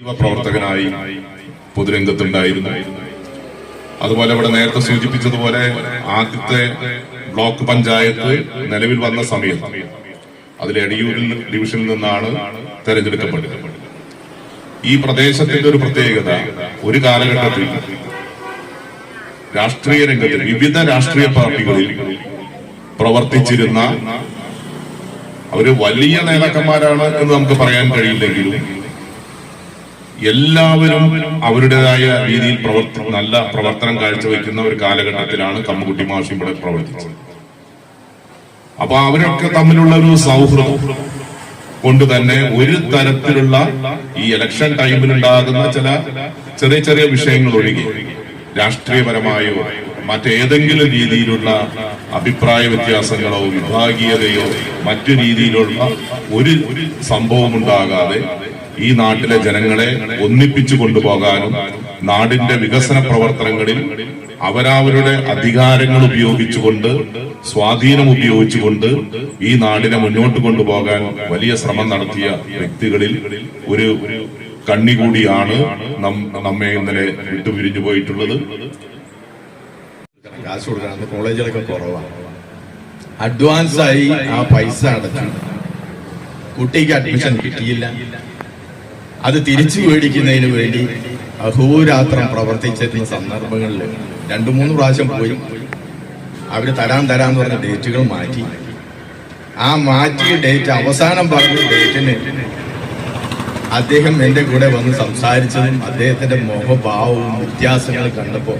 യുവ പ്രവർത്തകനായി പൊതുരംഗത്തുണ്ടായിരുന്നു. അതുപോലെ ഇവിടെ നേരത്തെ സൂചിപ്പിച്ചതുപോലെ ആദ്യത്തെ ബ്ലോക്ക് പഞ്ചായത്ത് നിലവിൽ വന്ന സമയത്ത് അതിൽ എടിയൂരിൽ ഡിവിഷനിൽ നിന്നാണ് തെരഞ്ഞെടുക്കപ്പെട്ടത്. ഈ പ്രദേശത്തിന്റെ ഒരു പ്രത്യേകത ഒരു കാലഘട്ടത്തിൽ രാഷ്ട്രീയ രംഗത്ത് വിവിധ രാഷ്ട്രീയ പാർട്ടികളിൽ പ്രവർത്തിച്ചിരുന്ന അവർ വലിയ നേതാക്കന്മാരാണ് എന്ന് നമുക്ക് പറയാൻ കഴിയില്ലെങ്കിലും എല്ലാവരും അവരുടേതായ രീതിയിൽ പ്രവർത്തി നല്ല പ്രവർത്തനം കാഴ്ചവെക്കുന്ന ഒരു കാലഘട്ടത്തിലാണ് കമ്മുകുട്ടി മാഷി ഇവിടെ പ്രവർത്തിച്ചത്. അപ്പൊ അവരൊക്കെ തമ്മിലുള്ള ഒരു സൗഹൃദം കൊണ്ട് തന്നെ ഒരു തരത്തിലുള്ള ഈ ഇലക്ഷൻ ടൈമിൽ ഉണ്ടാകുന്ന ചില ചെറിയ ചെറിയ വിഷയങ്ങൾ ഒഴികെ രാഷ്ട്രീയപരമായോ മറ്റേതെങ്കിലും രീതിയിലുള്ള അഭിപ്രായ വ്യത്യാസങ്ങളോ വിഭാഗീയതയോ മറ്റു രീതിയിലുള്ള ഒരു സംഭവം ഉണ്ടാകാതെ ഈ നാട്ടിലെ ജനങ്ങളെ ഒന്നിപ്പിച്ചു കൊണ്ടുപോകാനും നാടിന്റെ വികസന പ്രവർത്തനങ്ങളിൽ അവരവരുടെ അധികാരങ്ങൾ ഉപയോഗിച്ചുകൊണ്ട് സ്വാധീനം ഉപയോഗിച്ചുകൊണ്ട് ഈ നാടിനെ മുന്നോട്ട് കൊണ്ടുപോകാൻ വലിയ ശ്രമം നടത്തിയ വ്യക്തികളിൽ ഒരു കണ്ണി കൂടിയാണ് നമ്മെ ഇന്നലെ വിട്ടുപിരിഞ്ഞു പോയിട്ടുള്ളത്. കാശ് കൊടുക്കണം കോളേജുകളൊക്കെ കുറവാണ്. അഡ്വാൻസ് ആയി ആ പൈസ അടച്ചു. കുട്ടിക്ക് അഡ്മിഷൻ കിട്ടിയില്ല. അത് തിരിച്ചു മേടിക്കുന്നതിന് വേണ്ടി അഹോരാത്രം പ്രവർത്തിച്ചിരുന്ന സന്ദർഭങ്ങളിൽ രണ്ടു മൂന്ന് പ്രാവശ്യം പോയി. അവർ തരാൻ തരാന്ന് പറഞ്ഞ ഡേറ്റുകൾ മാറ്റി. ആ മാറ്റിയ ഡേറ്റ് അവസാനം പറഞ്ഞ ഡേറ്റിന് അദ്ദേഹം എന്റെ കൂടെ വന്ന് സംസാരിച്ചതും അദ്ദേഹത്തിന്റെ മുഖഭാവവും വ്യത്യാസങ്ങൾ കണ്ടപ്പോൾ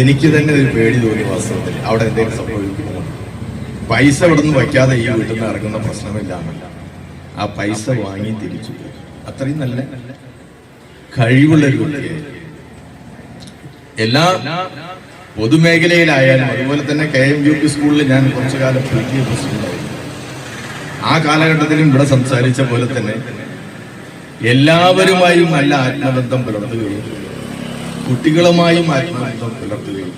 എനിക്ക് തന്നെ ഒരു പേടി തോന്നി വാസ്തവത്തിൽ. അവിടെ എന്തെങ്കിലും സംഭവിക്കുന്നു പൈസ ഇവിടെ നിന്ന് വയ്ക്കാതെ ഈ വീട്ടിൽ നിന്ന് ഇറങ്ങുന്ന പ്രശ്നമില്ലാന്നല്ല ആ പൈസ വാങ്ങി തിരിച്ചു. അത്രയും നല്ല കഴിവുള്ള ഒരു കുട്ടിയായിരുന്നു എല്ലാ പൊതുമേഖലയിലായാലും അതുപോലെ തന്നെ കെ എം യു പി സ്കൂളിൽ ഞാൻ കുറച്ചു കാലം പി ടി എ പ്രസിഡന്റായിരുന്നു. ആ കാലഘട്ടത്തിലും ഇവിടെ സംസാരിച്ച പോലെ തന്നെ എല്ലാവരുമായും നല്ല ആത്മബന്ധം പുലർത്തുകയും കുട്ടികളുമായും ആത്മബന്ധം പുലർത്തുകയും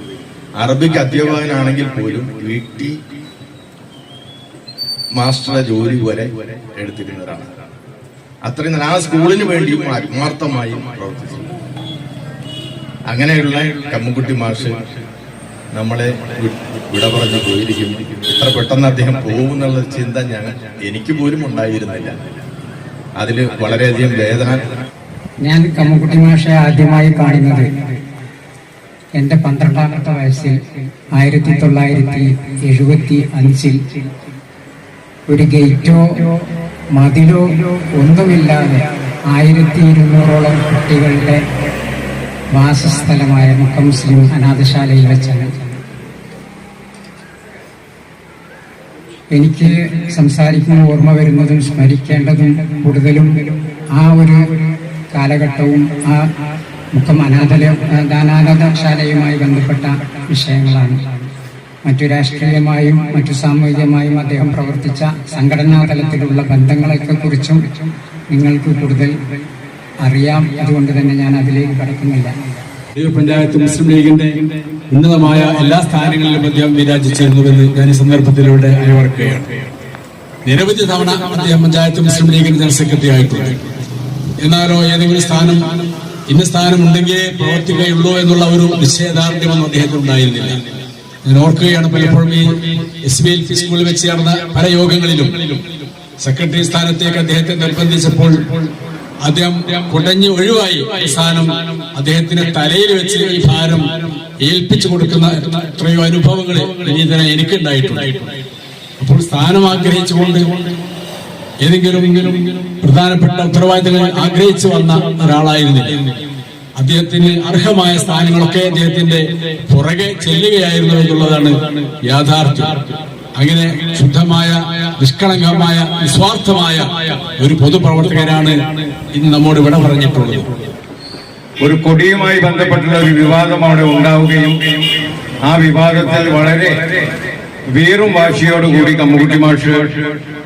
അറബിക്ക് അധ്യാപകനാണെങ്കിൽ പോലും വീട്ടി മാസ്റ്ററുടെ ജോലി പോലെ എടുത്തിരുന്നവരാണ്. അത്രയും ആ സ്കൂളിന് വേണ്ടിയും ആത്മാർത്ഥമായും പ്രവർത്തിച്ചു. അങ്ങനെയുള്ള കമ്മുക്കുട്ടി മാഷ് നമ്മളെ വിട പറഞ്ഞു പോയിരിക്കും ഇത്ര പെട്ടെന്ന് അദ്ദേഹം പോകും എന്നുള്ള ചിന്ത ഞാൻ എനിക്ക് പോലും ഉണ്ടായിരുന്നില്ല. അതിൽ വളരെയധികം വേദന. ഞാൻ കമ്മുക്കുട്ടി മാഷെ ആദ്യമായി കാണുന്നത് എന്റെ പന്ത്രണ്ടാമത്തെ വയസ്സിൽ ആയിരത്തി തൊള്ളായിരത്തി എഴുപത്തി അഞ്ചിൽ ഒരു ഗേറ്റോ മതിലോ ഒന്നുമില്ലാതെ ആയിരത്തി ഇരുന്നൂറോളം കുട്ടികളുടെ വാസസ്ഥലമായ മുക്ക മുസ്ലിം അനാഥശാലയിൽ വെച്ചാണ്. എനിക്ക് സംസാരിക്കുന്ന ഓർമ്മ വരുന്നതും സ്മരിക്കേണ്ടതും കൂടുതലും ആ ഒരു കാലഘട്ടവും ആ മുഖം അനാഥല അനാഥശാലയുമായി ബന്ധപ്പെട്ട വിഷയങ്ങളാണ്. മറ്റു രാഷ്ട്രീയമായും മറ്റു സാമൂഹികമായും അദ്ദേഹം പ്രവർത്തിച്ച സംഘടനാ തലത്തിലുള്ള ബന്ധങ്ങളെയൊക്കെ കുറിച്ചും നിങ്ങൾക്ക് കൂടുതൽ അറിയാം. അതുകൊണ്ട് തന്നെ ഞാൻ അതിലേക്ക് കടക്കുന്നില്ല. പഞ്ചായത്ത് മുസ്ലിം ലീഗിന്റെ ഉന്നതമായ എല്ലാ സ്ഥാനങ്ങളിലും അദ്ദേഹം വിരാജിച്ചിരുന്നുവെന്ന് ഞാൻ ഈ സന്ദർഭത്തിലൂടെ അനുവർക്കുകയാണ് നിരവധി തവണ അദ്ദേഹം പഞ്ചായത്ത് മുസ്ലിം ലീഗിന്റെ ജനറൽ സെക്രട്ടറി ആയിട്ടുണ്ട്. എന്നാലോ ഏതെങ്കിലും സ്ഥാനം ഇന്ന സ്ഥാനം ഉണ്ടെങ്കിലേ പ്രവർത്തിക്കുകയുള്ളൂ എന്നുള്ള ഒരു നിശ്ചയദാർഢ്യമൊന്നും അദ്ദേഹത്തിന് ഉണ്ടായിരുന്നില്ല. ഞാൻ ഓർക്കുകയാണ് പലപ്പോഴും ഈ എസ് ബി എൽ സ്കൂളിൽ വെച്ച് നടന്ന പല യോഗങ്ങളിലും. സെക്രട്ടറി സ്ഥാനത്തേക്ക് അദ്ദേഹത്തെ നിർബന്ധിച്ചപ്പോൾ അദ്ദേഹം കുടഞ്ഞ് ഒഴിവായി സ്ഥാനം അദ്ദേഹത്തിന്റെ തലയിൽ വെച്ച് ഈ ഭാരം ഏൽപ്പിച്ചു കൊടുക്കുന്ന എത്രയോ അനുഭവങ്ങൾ വിനീതന എനിക്കുണ്ടായിട്ടുണ്ട്. അപ്പോൾ സ്ഥാനം ആഗ്രഹിച്ചുകൊണ്ട് ഏതെങ്കിലും പ്രധാനപ്പെട്ട ഉത്തരവാദിത്തങ്ങൾ ആഗ്രഹിച്ചു വന്ന ഒരാളായിരുന്നില്ല. അദ്ദേഹത്തിന് അർഹമായ സ്ഥാനങ്ങളൊക്കെ അദ്ദേഹത്തിന്റെ പുറകെ ചെല്ലുകയായിരുന്നു എന്നുള്ളതാണ് യാഥാർത്ഥ്യം. അങ്ങനെ ശുദ്ധമായ നിഷ്കളങ്കമായ നിസ്വാർത്ഥമായ ഒരു പൊതുപ്രവർത്തകനാണ് ഇന്ന് നമ്മോട് ഇവിടെ പറഞ്ഞിട്ടുള്ളത്. ഒരു കൊടിയുമായി ബന്ധപ്പെട്ടുള്ള ഒരു വിവാദം അവിടെ ഉണ്ടാവുകയും ആ വിവാദത്തിൽ വളരെ വീറും വാശിയോടുകൂടി കമ്മുകുട്ടി മാഷ്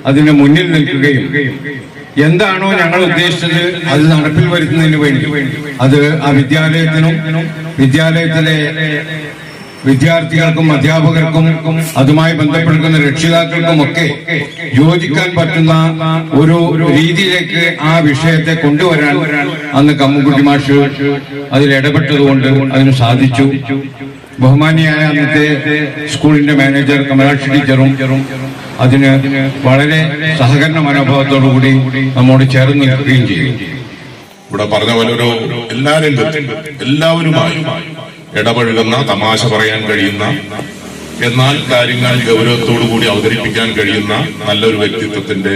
അതിന് മുന്നിൽ നിൽക്കുകയും എന്താണോ ഞങ്ങൾ ഉദ്ദേശിച്ചത് അത് നടപ്പിൽ വരുത്തുന്നതിന് വേണ്ടി. അത് ആ വിദ്യാലയത്തിനും വിദ്യാലയത്തിലെ വിദ്യാർത്ഥികൾക്കും അധ്യാപകർക്കും അതുമായി ബന്ധപ്പെടുന്ന രക്ഷിതാക്കൾക്കും ഒക്കെ യോജിക്കാൻ പറ്റുന്ന ഒരു രീതിയിലേക്ക് ആ വിഷയത്തെ കൊണ്ടുവരാൻ അന്ന് കമ്മുകുട്ടി മാഷ് അതിൽ ഇടപെട്ടതുകൊണ്ട് അതിന് സാധിച്ചു. ബഹുമാനിയായ അന്നത്തെ സ്കൂളിന്റെ മാനേജർ കമലാക്ഷി ടീച്ചറും അതിന് വളരെ സഹകരണ മനോഭാവത്തോടു കൂടി നമ്മോട് ചേർന്ന് നിൽക്കുകയും ചെയ്യും. ഇവിടെ പറഞ്ഞ പോലെ ഒരു എല്ലാ രംഗത്തും എല്ലാവരുമായി ഇടപഴകുന്ന തമാശ പറയാൻ കഴിയുന്ന എന്നാൽ കാര്യങ്ങൾ ഗൗരവത്തോടു കൂടി അവതരിപ്പിക്കാൻ കഴിയുന്ന നല്ലൊരു വ്യക്തിത്വത്തിന്റെ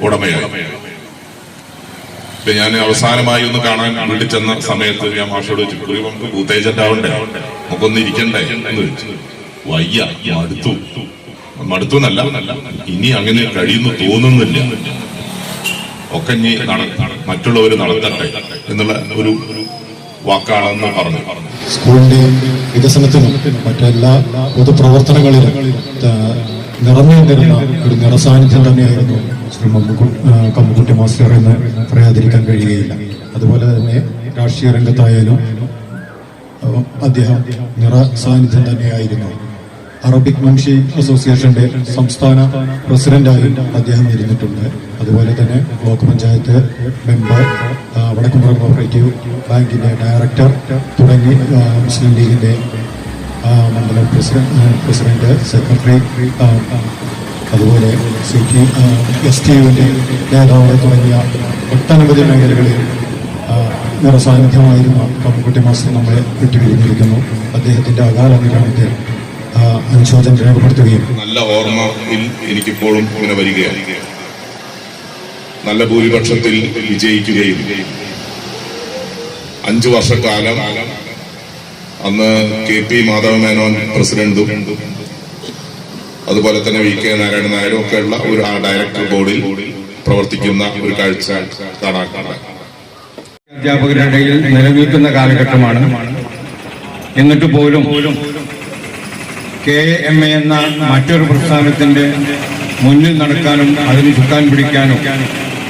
ഉടമയാണ് ഞാൻ അവസാനമായി ഒന്ന് കാണാൻ വേണ്ടി ചെന്ന സമയത്ത് ഞാൻ മാഷോട് ചോദിച്ചു "കുറി നമുക്ക് ബൂത്ത് ആവണ്ടേ നമുക്കൊന്ന് ഇരിക്കണ്ടേ? എന്ന് വെച്ചു വയ്യ മടുത്തു. മടുത്തു എന്നല്ല ഇനി അങ്ങനെ കഴിയുന്നു തോന്നുന്നില്ല. ഒക്കെ ഇനി മറ്റുള്ളവർ നടത്തട്ടെ എന്നുള്ള ഒരു വാക്കാണെന്ന് പറഞ്ഞു. സ്കൂളിന്റെ വികസനത്തിനും മറ്റെല്ലാ പൊതുപ്രവർത്തനങ്ങളിലും നിറഞ്ഞുകൊണ്ടിരുന്ന ഒരു നിറസാന്നിധ്യം തന്നെയായിരുന്നു ശ്രീ കമ്മുക്കുട്ടി മാസ്റ്റർ എന്ന് പറയാതിരിക്കാൻ കഴിയുകയില്ല. അതുപോലെ തന്നെ രാഷ്ട്രീയ രംഗത്തായാലും അദ്ദേഹം നിറ സാന്നിധ്യം തന്നെയായിരുന്നു. അറബിക് മുൻഷി അസോസിയേഷന്റെ സംസ്ഥാന പ്രസിഡന്റായി അദ്ദേഹം ഇരുന്നിട്ടുണ്ട്. അതുപോലെ തന്നെ ബ്ലോക്ക് പഞ്ചായത്ത് മെമ്പർ വടക്കുംപുറ കോപ്പറേറ്റീവ് ബാങ്കിന്റെ ഡയറക്ടർ തുടങ്ങി മുസ്ലിം ലീഗിന്റെ മണ്ഡലം പ്രസിഡന്റ് പ്രസിഡന്റ് സെക്രട്ടറി അതുപോലെ സി ടി എസ് ടി യുവിന്റെ നേതാവ് തുടങ്ങിയ ഒട്ടനവധി മേഖലകളിൽ നിറസാന്നിധ്യമായിരുന്ന കമ്മുക്കുട്ടി മാസ്റ്റർ നമ്മളെ വിട്ടുപിരിഞ്ഞിരിക്കുന്നു. അദ്ദേഹത്തിന്റെ അകാല ആ, അനുശോചനം രേഖപ്പെടുത്തുകയും. നല്ല ഓർമ്മയിൽ എനിക്കിപ്പോഴും ഇങ്ങനെ വരികയാണ്. നല്ല ഭൂരിപക്ഷത്തിൽ വിജയിക്കുകയും. അഞ്ചു വർഷക്കാലം അന്ന് കെ പി മാധവ മേനോൻ പ്രസിഡന്റും അതുപോലെ തന്നെ വി കെ നാരായണ നായരും ഉള്ള ഒരു ആ ഡയറക്ടർ ബോർഡിൽ പ്രവർത്തിക്കുന്ന ഒരു കാഴ്ച കാണാൻ അധ്യാപകരുടെ ഇടയിൽ നിലനിൽക്കുന്ന കാലഘട്ടമാണ്. എന്നിട്ട് പോലും കെ എം എ എന്ന മറ്റൊരു പ്രസ്ഥാനത്തിന്റെ മുന്നിൽ നടക്കാനും അതിന് ചുക്കാൻ പിടിക്കാനും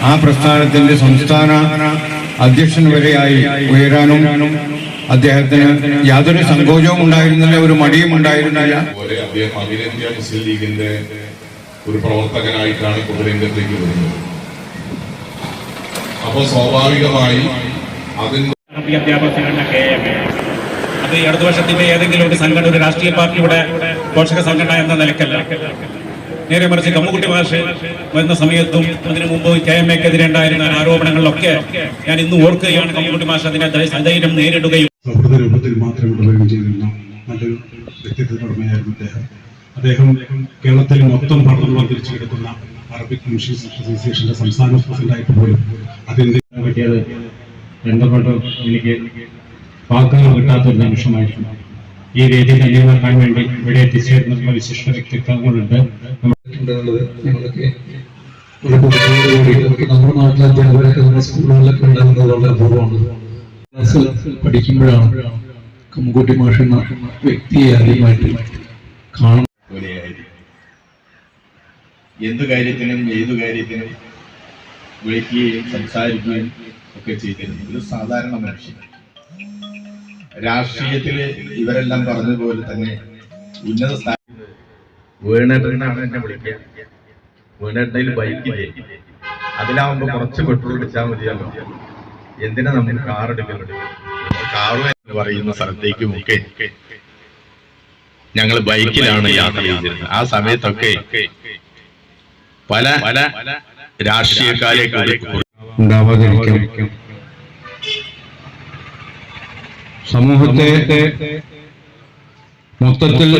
ആ പ്രസ്ഥാനത്തിന്റെ സംസ്ഥാന അധ്യക്ഷൻ വരെയായി ഉയരാനും അദ്ദേഹത്തിന് യാതൊരു സങ്കോചവും ഉണ്ടായിരുന്നില്ല ഒരു മടിയും ഉണ്ടായിരുന്നില്ല. അതുപോലെ അദ്ദേഹം അഖിലേന്ത്യാ മുസ്ലിം ലീഗിന്റെ ഒരു പ്രവർത്തകനായിട്ടാണ് പൊതുരംഗത്തേക്ക് വരുന്നത്. അപ്പൊ സ്വാഭാവികമായി അതിന്റെ അറബി അധ്യാപക സംഘടന കെ എം. ഈ ഇടതുപക്ഷത്തിന്റെ ഏതെങ്കിലും ഒരു സംഘടന ഒരു രാഷ്ട്രീയ പാർട്ടിയുടെ പോഷക സംഘടന എന്ന നിലക്കല്ല നേരെ മറിച്ച് കമ്മുകുട്ടി മാഷ് വരുന്ന സമയത്തും അതിനു മുമ്പ് കെ എം എക്കെതിരെ ഉണ്ടായിരുന്ന ആരോപണങ്ങളിലൊക്കെ ഞാൻ ഇന്ന് ഓർക്കുകയാണ് കമ്മുകുട്ടി മാഷ് അതിനെ സധൈര്യം നേരിടുകയും. സൗഹൃദ രൂപത്തിൽ മാത്രം ഇടപെടുകയും ചെയ്തിരുന്ന നല്ലൊരു അദ്ദേഹം. അദ്ദേഹം കേരളത്തിൽ മൊത്തം പഠനം തിരിച്ചു കിടക്കുന്ന അറബിക് മുൻഷീസ് അസോസിയേഷന്റെ സംസ്ഥാന പ്രസിഡന്റായിട്ട് പോലും അതിന്റെ പറ്റിയത് ബന്ധപ്പെട്ട് എനിക്ക് വാക്കുകൾ കിട്ടാത്ത ഒരു നിമിഷമായിരുന്നു ഈ വേദി ധന്യമാക്കാൻ വേണ്ടി ഇവിടെ എത്തിച്ചേർന്നിട്ടുള്ള വിശിഷ്ട വ്യക്തിത്വങ്ങളുണ്ട്. ഞങ്ങളൊക്കെ നമ്മുടെ നാട്ടിലെ അധ്യാപകരൊക്കെ നമ്മുടെ സ്കൂളുകളിലൊക്കെ ഉണ്ടാകുന്നത് വളരെ അപൂർവമാണ്. ക്ലാസ്സിൽ പഠിക്കുമ്പോഴാണ് കമ്മുകുട്ടി മാഷ് എന്ന വ്യക്തിയെ ആദ്യമായിട്ട് കാണുന്നത്. എന്ത് എന്തു കാര്യത്തിനും ഏതു കാര്യത്തിനും വിളിക്കുകയും സംസാരിക്കുകയും ഒക്കെ ചെയ്തിരുന്നു ഒരു സാധാരണ മനുഷ്യൻ രാഷ്ട്രീയത്തിൽ ഇവരെല്ലാം പറഞ്ഞതുപോലെ തന്നെ ഉന്നത സ്ഥാനം വേണേട്ടനാണ് എന്നെ വിളിക്കുക. വേണേട്ടയിൽ ബൈക്കില്ലേ അതിലാവുമ്പോ കുറച്ച് പെട്രോൾ അടിച്ചാൽ മതിയല്ലോ. എന്തിനാ നമ്മൾ കാർ എടുക്കുന്നത് കാറ് എന്ന് പറയുന്ന സ്ഥലത്തേക്കും ഒക്കെ ഞങ്ങൾ ബൈക്കിലാണ് യാത്ര ചെയ്തിരുന്നത്. ആ സമയത്തൊക്കെ പല പല രാഷ്ട്രീയക്കാരെ ഉണ്ടാവാതിരിക്കാം. സമൂഹത്തെ മൊത്തത്തിൽ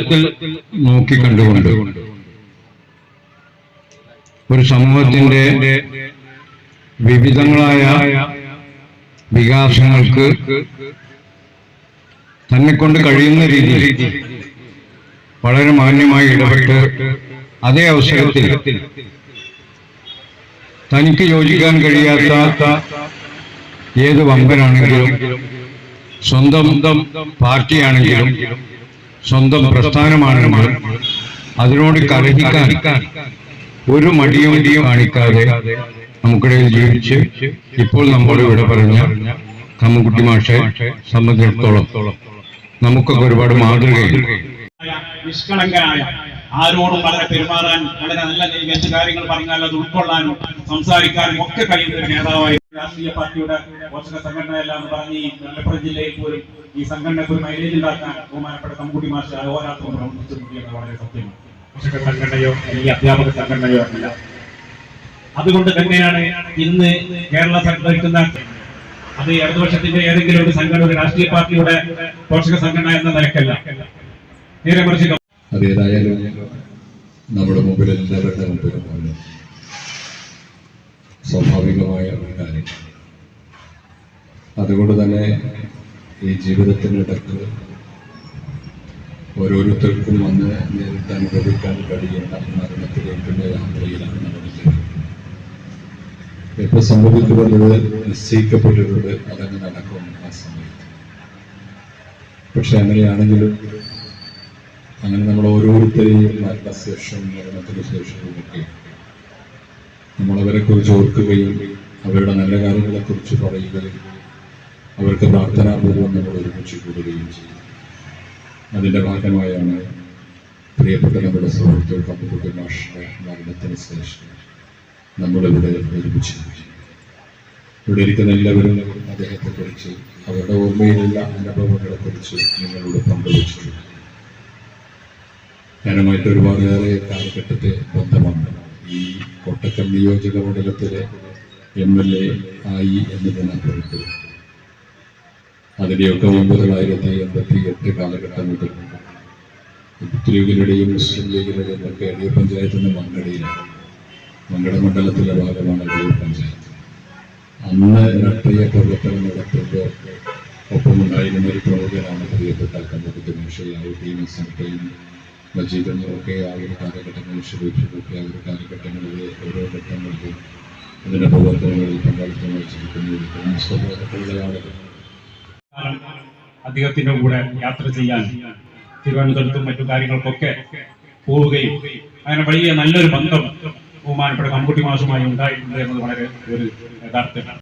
നോക്കിക്കണ്ടുകൊണ്ട് ഒരു സമൂഹത്തിന്റെ വിവിധങ്ങളായ വികാസങ്ങൾക്ക് തന്നെ കൊണ്ട് കഴിയുന്ന രീതിയിൽ വളരെ മാന്യമായി ഇടപെട്ട് അതേ അവസരത്തിൽ തനിക്ക് യോജിക്കാൻ കഴിയാത്ത ഏത് വമ്പനാണെങ്കിലും സ്വന്തം പാർട്ടിയാണെങ്കിലും സ്വന്തം പ്രസ്ഥാനമാണെങ്കിലും അതിനോട് കലഹിക്കാൻ ഒരു മടിയും മടിയും കാണിക്കാതെ നമുക്കിടയിൽ ജീവിച്ച് ഇപ്പോൾ നമ്മോട് ഇവിടെ പറഞ്ഞ കമ്മുകുട്ടി മാഷെ സംബന്ധിച്ചിടത്തോളം നമുക്കൊക്കെ ഒരുപാട് മാതൃകയുണ്ട്. ആരോടും വളരെ പെരുമാറാൻ വളരെ നല്ല എന്ത് കാര്യങ്ങൾ പറഞ്ഞാൽ അത് ഉൾക്കൊള്ളാനും സംസാരിക്കാനും ഒക്കെ കഴിയുന്ന ഒരു നേതാവായി രാഷ്ട്രീയ പാർട്ടിയുടെ പോഷക സംഘടന എല്ലാം പറഞ്ഞ് ഈ മലപ്പുറം ജില്ലയിൽ പോലും ഈ സംഘടനയ്ക്ക് ഒരു മൈലേജ് ഉണ്ടാക്കാൻ ബഹുമാനപ്പെട്ട കമ്മുകുട്ടി മാഷ് അഹോരാത്രം പ്രവർത്തിച്ചിട്ടുണ്ട് എന്ന് വളരെ സത്യമാണ്. പോഷക സംഘടനയോ അല്ലെങ്കിൽ അധ്യാപക സംഘടനയോ അല്ല. അതുകൊണ്ട് തന്നെയാണ് ഇന്ന് കേരള സംഘടിക്കുന്ന അത് ഇടതുപക്ഷത്തിന്റെ ഏതെങ്കിലും ഒരു സംഘടന രാഷ്ട്രീയ പാർട്ടിയുടെ പോഷക സംഘടന എന്ന നിലക്കല്ല. നേരെ മറിച്ച് അതേതായാലും നമ്മുടെ മുമ്പിൽ എല്ലാവരുടെ മുമ്പിലുമാണ് സ്വാഭാവികമായ ഒരു കാര്യം. അതുകൊണ്ട് തന്നെ ഈ ജീവിതത്തിനിടക്ക് ഓരോരുത്തർക്കും വന്ന് നേരിട്ട് അനുഭവിക്കാൻ കഴിയുന്ന മരണത്തിലേക്കുള്ള യാത്രയിലാണ് നമ്മുടെ എപ്പോൾ സംഭവിക്കുന്നത് നിശ്ചയിക്കപ്പെട്ടിട്ടുണ്ട് അതങ്ങ് നടക്കും ആ സമയത്ത്. പക്ഷെ അങ്ങനെയാണെങ്കിലും അങ്ങനെ നമ്മൾ ഓരോരുത്തരെയും മരണശേഷം മരണത്തിന് ശേഷവും ഒക്കെ നമ്മളവരെ കുറിച്ച് ഓർക്കുകയും അവരുടെ നല്ല കാര്യങ്ങളെ കുറിച്ച് പറയുകയും അവർക്ക് പ്രാർത്ഥനാപൂർവം നമ്മൾ ഒരുമിച്ച് കൂടുകയും ചെയ്യും അതിന്റെ ഭാഗമായാണ് പ്രിയപ്പെട്ട നമ്മുടെ സുഹൃത്തുക്കൾ കമ്പ്യൂട്ടർ മാഷിന്റെ മരണത്തിന് ശേഷം നമ്മളിവിടെ ഒരുമിച്ച് ഇവിടെ ഇരിക്കുന്ന എല്ലാവരും അദ്ദേഹത്തെ കുറിച്ച് അവരുടെ ഓർമ്മയിലുള്ള അനുഭവങ്ങളെ കുറിച്ച് നിങ്ങളോട് പങ്കുവച്ചിട്ടുണ്ട്. ഞാനുമായിട്ട് ഒരുപാടേറെ കാലഘട്ടത്തെ ബന്ധമാണ് ഈ കൊട്ടക്കം നിയോജക മണ്ഡലത്തിലെ എം എൽ എ ആയി എന്നതിനപ്പുറത്ത് അതിന്റെയൊക്കെ മുമ്പ് തൊള്ളായിരത്തി എൺപത്തി എട്ട് കാലഘട്ടം മുതൽ യൂത്ത് ലീഗിലുടെയും മുസ്ലിം ലീഗിലുടെയും ഒക്കെ അടിയ പഞ്ചായത്തിന്റെ മങ്കടയിലാണ് മങ്കട മണ്ഡലത്തിലെ ഭാഗമാണ് അടിയ പഞ്ചായത്ത്. അന്ന് രാഷ്ട്രീയ പ്രവർത്തനം നടത്തുമ്പോൾ ഒപ്പമുണ്ടായിരുന്ന ഒരു പ്രമുഖനാണ് പ്രിയപ്പെട്ട കമ്മ്യൂണിറ്റി മേശയായി ടീം സെനറ്റയും മജീദും ഒക്കെ ആ ഒരു കാലഘട്ടങ്ങളിൽ ഷെരീഫുമൊക്കെ ആ ഒരു കാലഘട്ടങ്ങളിലെ ഓരോ ഘട്ടങ്ങളിലും അതിന്റെ പ്രവർത്തനങ്ങളിൽ പങ്കാളിത്തം വഹിച്ചിരിക്കുന്ന ആളുകൾ അദ്ദേഹത്തിന്റെ കൂടെ യാത്ര ചെയ്യാൻ തിരുവനന്തപുരത്തും മറ്റു കാര്യങ്ങൾക്കൊക്കെ പോവുകയും അങ്ങനെ വലിയ നല്ലൊരു ബന്ധം ബഹുമാനപ്പെട്ട കമ്പുട്ടി മാഷുമായി ഉണ്ടായിട്ടുണ്ട് എന്നത് വളരെ ഒരു യഥാർത്ഥമാണ്